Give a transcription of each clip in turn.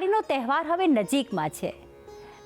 દિવાળીનો તહેવાર હવે નજીકમાં છે.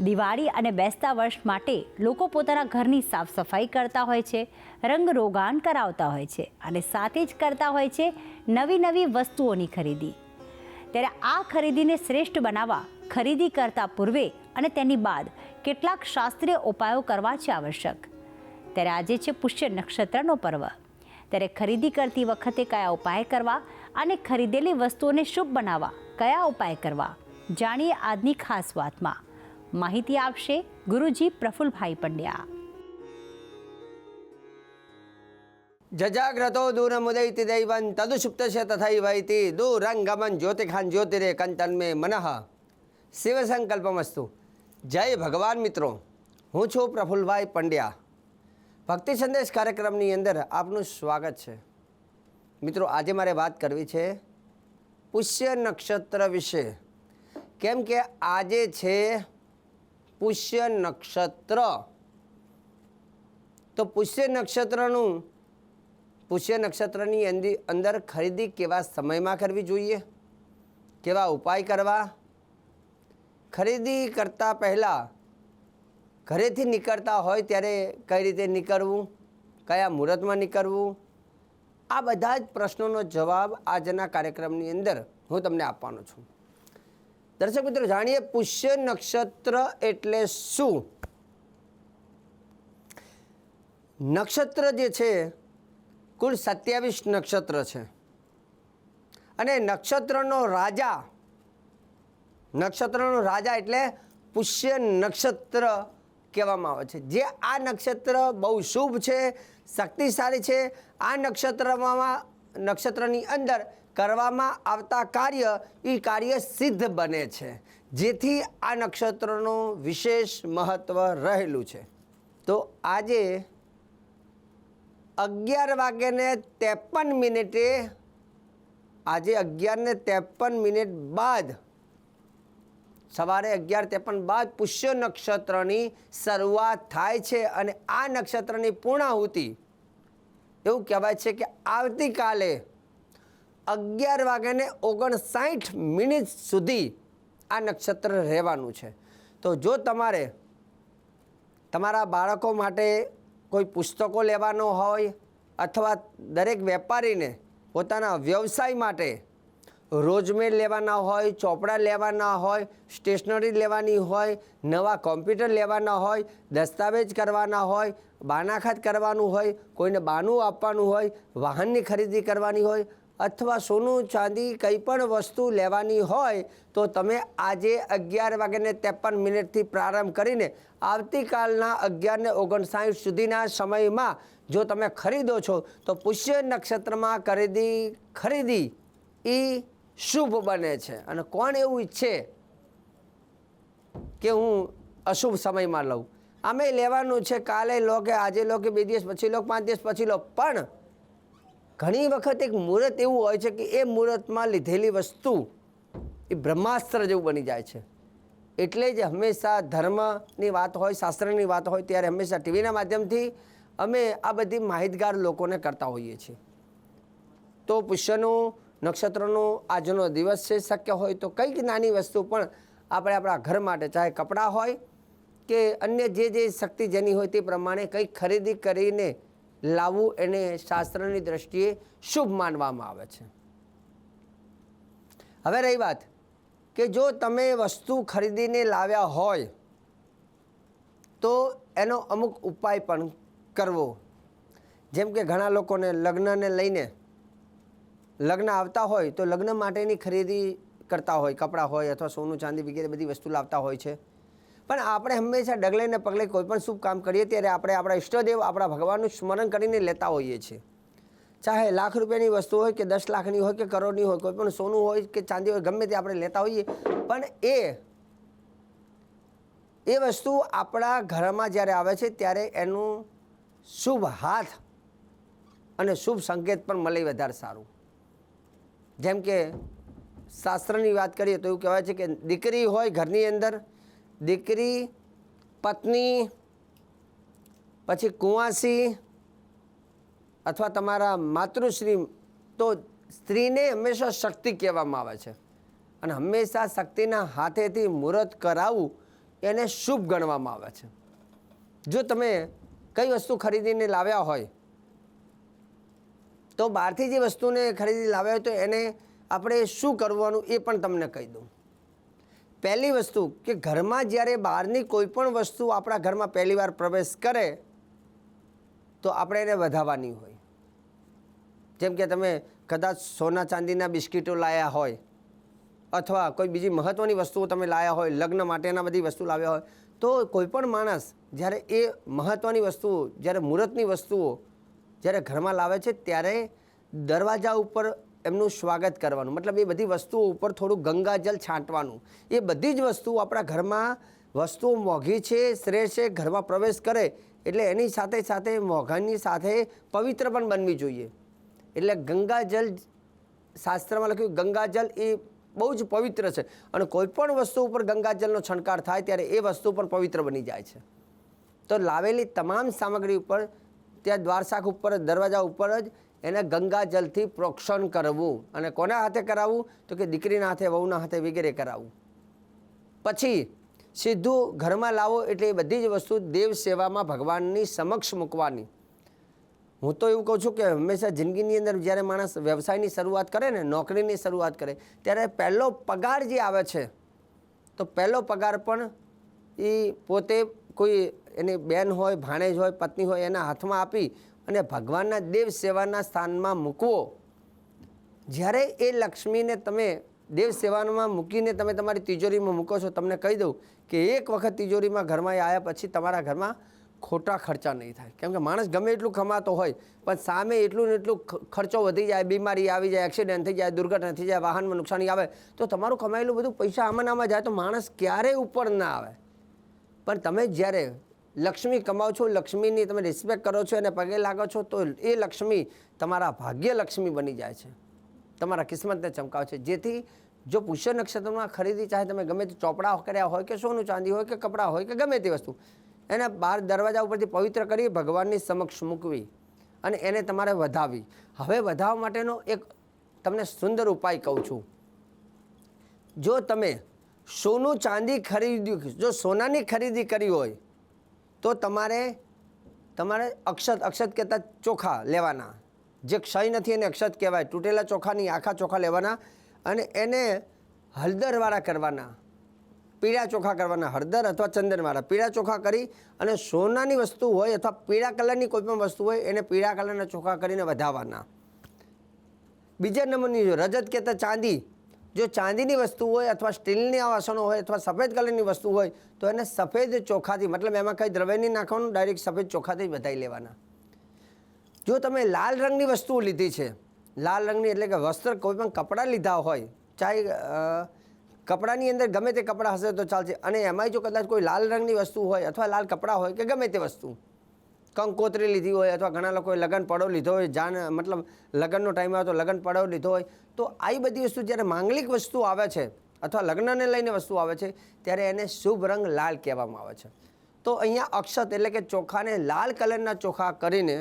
દિવાળી અને બેસતા વર્ષ માટે લોકો પોતાના ઘરની સાફ સફાઈ કરતા હોય છે, રંગ રોગાન કરાવતા હોય છે અને સાથે જ કરતા હોય છે નવી નવી વસ્તુઓની ખરીદી. ત્યારે આ ખરીદીને શ્રેષ્ઠ બનાવવા, ખરીદી કરતા પૂર્વે અને તેની બાદ કેટલાક શાસ્ત્રીય ઉપાયો કરવા છે આવશ્યક. ત્યારે આજે છે પુષ્ય નક્ષત્રનો પર્વ. ત્યારે ખરીદી કરતી વખતે કયા ઉપાય કરવા અને ખરીદેલી વસ્તુઓને શુભ બનાવવા, કયા ઉપાય કરવા જાણીએ આજની ખાસ વાતમાં. માહિતી આપશે ગુરુજી પ્રફુલભાઈ પંડ્યા. જજાગ્રતો દૂરમુદૈતિ દૈવં તદુષુપ્તસ્ય તથૈવૈતિ. દૂરંગમન જ્યોતિખાન જ્યોતિરે કંચન મે મનઃ. શિવ સંકલ્પમસ્તુ જય ભગવાન મિત્રો. હું છું પ્રફુલભાઈ પંડ્યા. ભક્તિ સંદેશ કાર્યક્રમની અંદર આપનું સ્વાગત છે. મિત્રો, આજે મારે વાત કરવી છે પુષ્ય નક્ષત્ર વિશે. કેમ કે આજે છે પુષ્ય નક્ષત્ર. તો પુષ્ય નક્ષત્રનું, પુષ્ય નક્ષત્રની અંદી- અંદર ખરીદી કેવા સમયમાં કરવી જોઈએ? કેવા ઉપાય કરવા? ખરીદી કરતાં પહેલાં ઘરેથી નીકળતા હોય ત્યારે કઈ રીતે નીકળવું? કયા મુહૂર્તમાં નીકળવું? આ બધા જ પ્રશ્નોનો જવાબ આજના કાર્યક્રમની અંદર હું તમને આપવાનો છું. દર્શક મિત્રો, જાણીએ પુષ્ય નક્ષત્ર એટલે શું? નક્ષત્ર જે છે, કુલ સત્યાવીસ નક્ષત્ર છે. અને નક્ષત્રનો રાજા નક્ષત્રનો રાજા એટલે પુષ્ય નક્ષત્ર કહેવામાં આવે છે. જે આ નક્ષત્ર બહુ શુભ છે, શક્તિશાળી છે. આ નક્ષત્રમાં, નક્ષત્રની અંદર કરવામાં આવતા કાર્ય એ કાર્ય સિદ્ધ બને છે. જેથી આ નક્ષત્રનું વિશેષ મહત્ત્વ રહેલું છે. તો આજે અગિયાર વાગ્યાને ત્રેપન મિનિટે આજે અગિયારને ત્રેપન મિનિટ બાદ સવારે અગિયાર ત્રેપન બાદ પુષ્ય નક્ષત્રની શરૂઆત થાય છે અને આ નક્ષત્રની પૂર્ણાહુતિ એવું કહેવાય છે કે આવતીકાલે અગિયાર વાગ્યાને ઓગણસાઠ મિનિટ સુધી આ નક્ષત્ર રહેવાનું છે. તો જો તમારે તમારા બાળકો માટે કોઈ પુસ્તકો લેવાનો હોય અથવા દરેક વેપારીને પોતાના વ્યવસાય માટે રોજમેર લેવાના હોય, ચોપડા લેવાના હોય, સ્ટેશનરી લેવાની હોય, નવા કોમ્પ્યુટર લેવાના હોય, દસ્તાવેજ કરવાના હોય, બાનાખાત કરવાનું હોય, કોઈને બાનું આપવાનું હોય, વાહનની ખરીદી કરવાની હોય અથવા સોનું, ચાંદી કંઈ પણ વસ્તુ લેવાની હોય, તો તમે આજે અગિયાર વાગ્યાને ત્રેપન મિનિટથી પ્રારંભ કરીને આવતીકાલના અગિયારને ઓગણસાઠ સુધીના સમયમાં જો તમે ખરીદો છો, તો પુષ્ય નક્ષત્રમાં ખરીદી ખરીદી એ શુભ બને છે. અને કોણ એવું ઈચ્છે કે હું અશુભ સમયમાં લઉં? આમે લેવાનું છે, કાલે લો કે આજે લો કે બે દિવસ પછી લો પાંચ દિવસ પછી લો. પણ ઘણી વખત એક મુહૂર્ત એવું હોય છે કે એ મુહૂર્તમાં લીધેલી વસ્તુ એ બ્રહ્માસ્ત્ર જેવું બની જાય છે. એટલે જ હંમેશા ધર્મની વાત હોય, શાસ્ત્રની વાત હોય, ત્યારે હંમેશા ટીવીના માધ્યમથી અમે આ બધી માહિતગાર લોકોને કરતા હોઈએ છીએ. તો પુષ્યનું, નક્ષત્રનો આજનો દિવસ છે, શક્ય હોય તો કંઈક નાની વસ્તુ પણ આપણે આપણા ઘર માટે, ચાહે કપડાં હોય કે અન્ય જે જે શક્તિ જેની હોય તે પ્રમાણે કંઈક ખરીદી કરીને લાવવું એને શાસ્ત્રની દ્રષ્ટિએ શુભ માનવામાં આવે છે. હવે રહી વાત કે જો તમે વસ્તુ ખરીદીને લાવ્યા હોય, તો એનો અમુક ઉપાય પણ કરવો. જેમ કે ઘણા લોકોને લગ્નને લઈને લગ્ન આવતા હોય, તો લગ્ન માટેની ખરીદી કરતા હોય, કપડાં હોય અથવા સોનું, ચાંદી વગેરે બધી વસ્તુ લાવતા હોય છે. પણ આપણે હંમેશા ડગલે ને પગલે કોઈ પણ શુભ કામ કરીએ ત્યારે આપણે આપણા ઈષ્ટદેવ, આપણા ભગવાનનું સ્મરણ કરીને લેતા હોઈએ છીએ. ચાહે લાખ રૂપિયાની વસ્તુ હોય કે દસ લાખની હોય કે કરોડની હોય, કોઈ પણ સોનું હોય કે ચાંદી હોય, ગમે તે આપણે લેતા હોઈએ. પણ એ એ વસ્તુ આપણા ઘરમાં જ્યારે આવે છે ત્યારે એનું શુભ હાથ અને શુભ સંકેત પણ મળે વધારે સારું. જેમ કે શાસ્ત્રની વાત કરીએ તો એવું કહેવાય છે કે દીકરી હોય ઘરની અંદર દીકરી, પત્ની, પછી કુંવાસી અથવા તમારા માતૃશ્રી, તો સ્ત્રીને હંમેશા શક્તિ કહેવામાં આવે છે. અને હંમેશા શક્તિના હાથેથી મુહૂર્ત કરાવવું એને શુભ ગણવામાં આવે છે. જો તમે કઈ વસ્તુ ખરીદીને લાવ્યા હોય, તો બહારથી જે વસ્તુને ખરીદી લાવ્યા હોય તો એને આપણે શું કરવાનું એ પણ તમને કહી દઉં. પહેલી વસ્તુ કે ઘરમાં જ્યારે બહારની કોઈ પણ વસ્તુ આપણા ઘરમાં પહેલી વાર પ્રવેશ કરે, તો આપણે એને વધાવવાની હોય. જેમ કે તમે કદાચ સોના ચાંદીના બિસ્કીટો લાયા હોય, અથવા કોઈ બીજી મહત્ત્વની વસ્તુઓ તમે લાયા હોય, લગ્ન માટેના બધી વસ્તુ લાવ્યા હોય, તો કોઈ પણ માણસ જ્યારે એ મહત્ત્વની વસ્તુઓ જ્યારે મુહૂર્તની વસ્તુઓ જ્યારે ઘરમાં લાવે છે, ત્યારે દરવાજા ઉપર એમનું સ્વાગત કરવાનું. મતલબ એ બધી વસ્તુઓ ઉપર થોડું ગંગાજલ છાંટવાનું. એ બધી જ વસ્તુઓ આપણા ઘરમાં વસ્તુઓ મોંઘી છે, શ્રેષ્ઠ છે, ઘરમાં પ્રવેશ કરે, એટલે એની સાથે સાથે મોંઘાની સાથે પવિત્ર પણ બનવી જોઈએ. એટલે ગંગાજલ શાસ્ત્રમાં લખ્યું, ગંગાજલ એ બહુ જ પવિત્ર છે. અને કોઈપણ વસ્તુ ઉપર ગંગાજલનો છંટકાર થાય, ત્યારે એ વસ્તુ પણ પવિત્ર બની જાય છે. તો લાવેલી તમામ સામગ્રી ઉપર ત્યાં દ્વારશાખ ઉપર દરવાજા ઉપર જ એને ગંગાજલથી પ્રોક્ષણ કરવું. અને કોના હાથે કરાવવું તો કે દીકરીના હાથે, વહુના હાથે વગેરે કરાવવું પછી સીધું ઘરમાં લાવો એટલે એ બધી જ વસ્તુ દેવ સેવામાં ભગવાનની સમક્ષ મૂકવાની. હું તો એવું કહું છું કે હંમેશા જિંદગીની અંદર જ્યારે માણસ વ્યવસાયની શરૂઆત કરે ને, નોકરીની શરૂઆત કરે, ત્યારે પહેલો પગાર જે આવે છે, તો પહેલો પગાર પણ એ પોતે કોઈ એની બેન હોય, ભાણેજ હોય, પત્ની હોય એના હાથમાં આપી અને ભગવાનના દેવ સેવાના સ્થાનમાં મૂકવો. જ્યારે એ લક્ષ્મીને તમે દેવ સેવામાં મૂકીને તમે તમારી તિજોરીમાં મૂકો છો, તમને કહી દઉં કે એક વખત તિજોરીમાં ઘરમાં આવ્યા પછી તમારા ઘરમાં ખોટા ખર્ચા નહીં થાય. કેમ કે માણસ ગમે એટલું કમાતો હોય, પણ સામે એટલું ને એટલું ખર્ચો વધી જાય, બીમારી આવી જાય, એક્સિડન્ટ થઈ જાય, દુર્ઘટના થઈ જાય, વાહનમાં નુકસાની આવે, તો તમારું કમાયેલું બધું પૈસા આમાં આમાં જાય તો માણસ ક્યારેય ઉપર ના આવે. પણ તમે જ્યારે લક્ષ્મી કમાઓ છો, લક્ષ્મીની તમે રિસ્પેક્ટ કરો છો અને પગે લાગો છો, તો એ લક્ષ્મી તમારા ભાગ્ય લક્ષ્મી બની જાય છે. તમારા કિસ્મતને ચમકાવે છે. જેથી જો પુષ્ય નક્ષત્રમાં ખરીદી ચાહે તમે ગમે તે ચોપડા કર્યા હોય કે સોનું ચાંદી હોય કે કપડાં હોય કે ગમે તે વસ્તુ, એને બહાર દરવાજા ઉપરથી પવિત્ર કરી ભગવાનની સમક્ષ મૂકવી અને એને તમારે વધાવી હવે વધાવવા માટેનો એક તમને સુંદર ઉપાય કહું છું. જો તમે સોનું ચાંદી ખરીદ્યું, જો સોનાની ખરીદી કરી હોય તો તમારે તમારે અક્ષત અક્ષત કહેતા ચોખા લેવાના. જે ક્ષય નથી એને અક્ષત કહેવાય. તૂટેલા ચોખાની આખા ચોખા લેવાના અને એને હળદરવાળા કરવાના. પીળા ચોખા કરવાના, હળદર અથવા ચંદનવાળા. પીળા ચોખા કરી અને સોનાની વસ્તુ હોય અથવા પીળા કલરની કોઈ પણ વસ્તુ હોય એને પીળા કલરના ચોખા કરીને વધાવવાના. બીજા નંબરની જો રજત કહેતા ચાંદી જો ચાંદીની વસ્તુ હોય અથવા સ્ટીલની વાસણો હોય અથવા સફેદ કલરની વસ્તુ હોય, તો એને સફેદ ચોખાથી, મતલબ એમાં કંઈ દ્રવ્ય નહીં નાખવાનું ડાયરેક્ટ સફેદ ચોખાથી જ વધાઈ લેવાના. જો તમે લાલ રંગની વસ્તુઓ લીધી છે, લાલ રંગની એટલે કે વસ્ત્ર, કોઈ પણ કપડાં લીધા હોય, ચાહે કપડાની અંદર ગમે તે કપડાં હશે તો ચાલશે, અને એમાંય જો કદાચ કોઈ લાલ રંગની વસ્તુ હોય અથવા લાલ કપડાં હોય કે ગમે તે વસ્તુ કંકોત્રી લીધી હોય અથવા ઘણા લોકોએ લગ્ન પડો લીધો હોય, જાન, મતલબ લગ્નનો ટાઈમ આવે તો લગ્ન પડો લીધો હોય, તો આવી બધી વસ્તુ જ્યારે માંગલિક વસ્તુ આવે છે અથવા લગ્નને લઈને વસ્તુ આવે છે, ત્યારે એને શુભ રંગ લાલ કહેવામાં આવે છે. તો અહીંયા અક્ષત એટલે કે ચોખાને લાલ કલરના ચોખા કરીને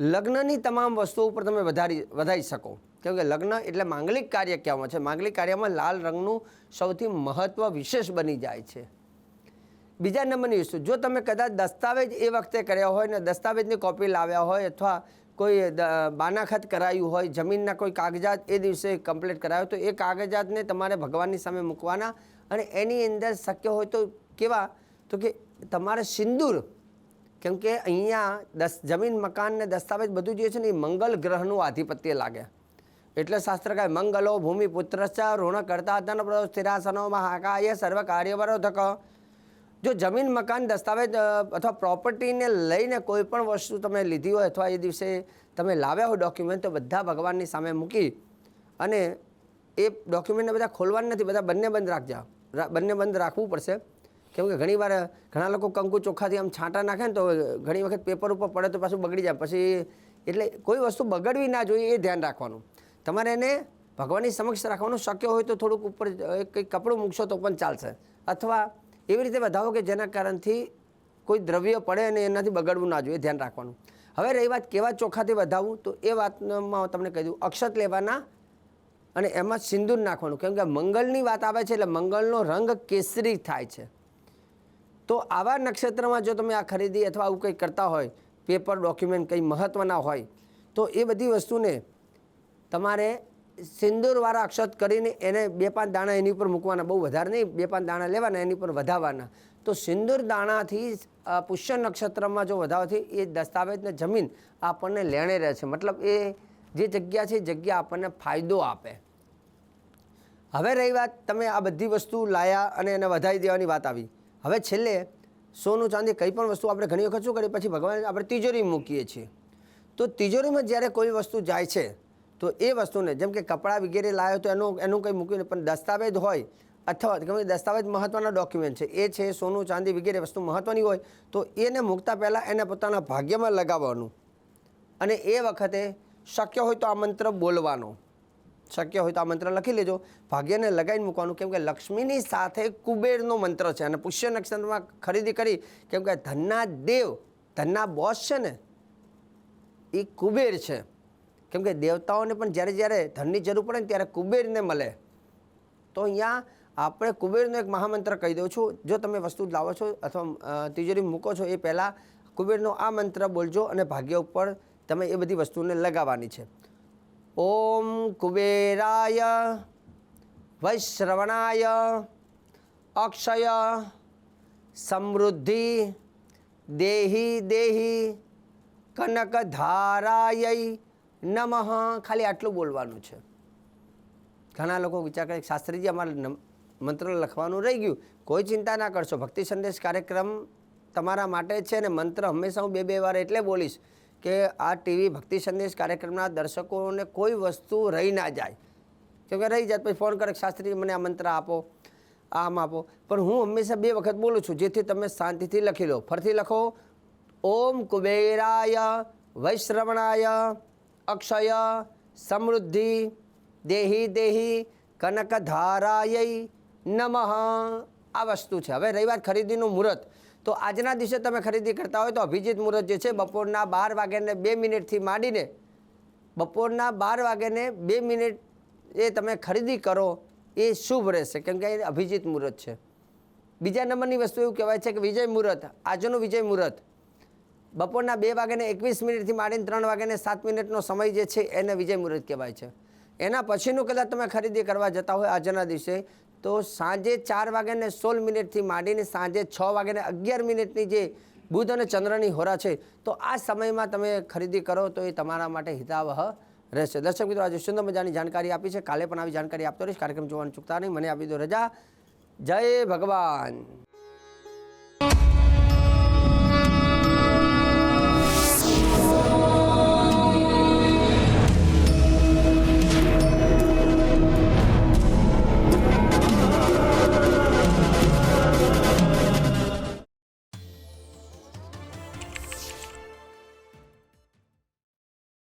લગ્નની તમામ વસ્તુઓ ઉપર તમે વધારી વધારી શકો. કેમ કે લગ્ન એટલે માંગલિક કાર્ય કહેવામાં છે. માંગલિક કાર્યમાં લાલ રંગનું સૌથી મહત્ત્વ વિશેષ બની જાય છે. બીજા નંબરની વસ્તુ જો તમે કદાચ દસ્તાવેજ એ વખતે કર્યા હોય ને દસ્તાવેજની કોપી લાવ્યા હોય અથવા કોઈ બાનાખત કરાયું હોય, જમીનના કોઈ કાગજાત એ દિવસે કમ્પ્લીટ કરાયો તો એ કાગજાતને તમારે ભગવાનની સામે મૂકવાના અને એની અંદર શક્ય હોય તો કેવા? તો કે તમારે સિંદૂર, કેમ કે અહીંયા દસ, જમીન, મકાન ને દસ્તાવેજ બધું જે છે ને એ મંગલ ગ્રહનું આધિપત્ય લાગે. એટલે શાસ્ત્ર કહે, મંગલો ભૂમિ પુત્રશ્ચ ઋણ કરતા પ્રદો સ્થિરાસનો મહાકાય સર્વ કાર્યવરોધક. જો જમીન, મકાન, દસ્તાવેજ અથવા પ્રોપર્ટીને લઈને કોઈ પણ વસ્તુ તમે લીધી હોય અથવા એ દિવસે તમે લાવ્યા હોય ડોક્યુમેન્ટ, તો બધા ભગવાનની સામે મૂકી અને એ ડોક્યુમેન્ટને બધા ખોલવાના નથી. બધા બંને બંધ રાખજા. બંને બંધ રાખવું પડશે. કેમ કે ઘણીવાર ઘણા લોકો કંકુ ચોખ્ખાથી આમ છાંટા નાખે ને તો ઘણી વખત પેપર ઉપર પડે તો પાછું બગડી જાય. પછી એટલે કોઈ વસ્તુ બગડવી ના જોઈએ એ ધ્યાન રાખવાનું. તમારે એને ભગવાનની સમક્ષ રાખવાનું. શક્ય હોય તો થોડુંક ઉપર કંઈક કપડું મૂકશો તો પણ ચાલશે. અથવા એવી રીતે વધાવો કે જેના કારણથી કોઈ દ્રવ્ય પડે અને એનાથી બગડવું ના જોઈએ ધ્યાન રાખવાનું. હવે રહી વાત કેવા ચોખાથી વધાવવું તો એ વાતમાં તમને કહી દઉં. અક્ષત લેવાના અને એમાં સિંદૂર નાખવાનું. કેમ કે મંગળની વાત આવે છે એટલે મંગળનો રંગ કેસરી થાય છે. તો આવા નક્ષત્રમાં જો તમે આ ખરીદી અથવા આવું કંઈ કરતા હોય, પેપર ડોક્યુમેન્ટ કંઈ મહત્ત્વના હોય, તો એ બધી વસ્તુને તમારે સિંદૂરવાળા અક્ષત કરીને એને બે પાંચ દાણા એની ઉપર મૂકવાના, બહુ વધારે નહીં, બે પાંચ દાણા લેવાના, એની ઉપર વધારવાના તો સિંદૂર દાણાથી પુષ્ય નક્ષત્રમાં જો વધારવાથી એ દસ્તાવેજને જમીન આપણને લેણે રહે છે. મતલબ એ જે જગ્યા છે જગ્યા આપણને ફાયદો આપે. હવે રહી વાત, તમે આ બધી વસ્તુ લાયા અને એને વધારી દેવાની વાત આવી. હવે છેલ્લે, સોનું ચાંદી કંઈ પણ વસ્તુ આપણે ઘણી વખત શું કરીએ? પછી ભગવાન આપણે તિજોરી મૂકીએ છીએ. તો તિજોરીમાં જ્યારે કોઈ વસ્તુ જાય છે તો એ વસ્તુને, જેમ કે કપડાં વગેરે લાવ્યો તો એનું એનું કંઈ મૂક્યું નહીં, પણ દસ્તાવેજ હોય, અથવા કે દસ્તાવેજ મહત્ત્વના ડોક્યુમેન્ટ છે, એ છે, સોનું, ચાંદી વગેરે વસ્તુ મહત્ત્વની હોય, તો એને મૂકતા પહેલાં એને પોતાના ભાગ્યમાં લગાવવાનું. અને એ વખતે શક્ય હોય તો આ મંત્ર બોલવાનો. શક્ય હોય તો આ મંત્ર લખી લેજો. ભાગ્યને લગાવીને મૂકવાનું, કેમ કે લક્ષ્મીની સાથે કુબેરનો મંત્ર છે. અને પુષ્ય નક્ષત્રમાં ખરીદી કરી, કેમ કે ધનના દેવ, ધનના બોસ છે ને, એ કુબેર છે. કેમ કે દેવતાઓને પણ જ્યારે જ્યારે ધનની જરૂર પડે ને ત્યારે કુબેરને મળે. તો અહીંયા આપણે કુબેરનો એક મહામંત્ર કહી દઉં છું. જો તમે વસ્તુ લાવો છો અથવા તિજોરી મૂકો છો એ પહેલાં કુબેરનો આ મંત્ર બોલજો અને ભાગ્ય ઉપર તમે એ બધી વસ્તુને લગાવવાની છે. ઓમ કુબેરાય વૈશ્રવણાય અક્ષય સમૃદ્ધિ દેહી દેહી કનકધારાય નમઃ, ખાલી આટલું બોલવાનું છે. ઘણા લોકો વિચાર કરે શાસ્ત્રીજી અમારે મંત્ર લખવાનું રહી ગયું. કોઈ ચિંતા ના કરશો. ભક્તિ સંદેશ કાર્યક્રમ તમારા માટે છે અને મંત્ર હંમેશા હું બે બે વાર એટલે બોલીશ કે આ ટીવી ભક્તિ સંદેશ કાર્યક્રમના દર્શકોને કોઈ વસ્તુ રહી ના જાય. કેમકે રહી જાય પછી ફોન કરે શાસ્ત્રી મને આ મંત્ર આપો, આમ આપો. પણ હું હંમેશા બે વખત બોલું છું. જેથી તમે શાંતિથી લખી લો. ફરીથી લખો, ઓમ કુબેરાય વૈશ્રવણાય અક્ષય સમૃદ્ધિ દેહી દેહી કનકધારાય નમઃ આ વસ્તુ છે. હવે રહી વાત ખરીદીનું મુહૂર્ત. તો આજના દિવસે તમે ખરીદી કરતા હોય તો અભિજીત મુહૂર્ત જે છે, બપોરના બાર વાગ્યાને બે મિનિટથી માંડીને બપોરના બાર વાગ્યાને બે મિનિટ એ તમે ખરીદી કરો, એ શુભ રહેશે. કેમ કે અભિજીત મુહૂર્ત છે. બીજા નંબરની વસ્તુ એવું કહેવાય છે કે વિજય મુહૂર્ત, આજનું વિજય મુહૂર્ત. બપોરના બે વાગ્યાને એકવીસ મિનિટથી માંડીને ત્રણ વાગ્યાને સાત મિનિટનો સમય જે છે એને વિજય મુહૂર્ત કહેવાય છે. એના પછીનું કદાચ તમે ખરીદી કરવા જતા હોય આજના દિવસે, તો સાંજે ચાર વાગ્યાને સોળ મિનિટથી માંડીને સાંજે છ વાગ્યાને અગિયાર મિનિટની જે બુધ અને ચંદ્રની હોરા છે, તો આ સમયમાં તમે ખરીદી કરો તો એ તમારા માટે હિતાવહ રહેશે. દર્શક મિત્રો, આજે સુંદર મજાની જાણકારી આપી છે. કાલે પણ આવી જાણકારી આપતો રહીશ. કાર્યક્રમ જોવાનું ચૂકતા નહીં. મને આપી દો રજા. જય ભગવાન.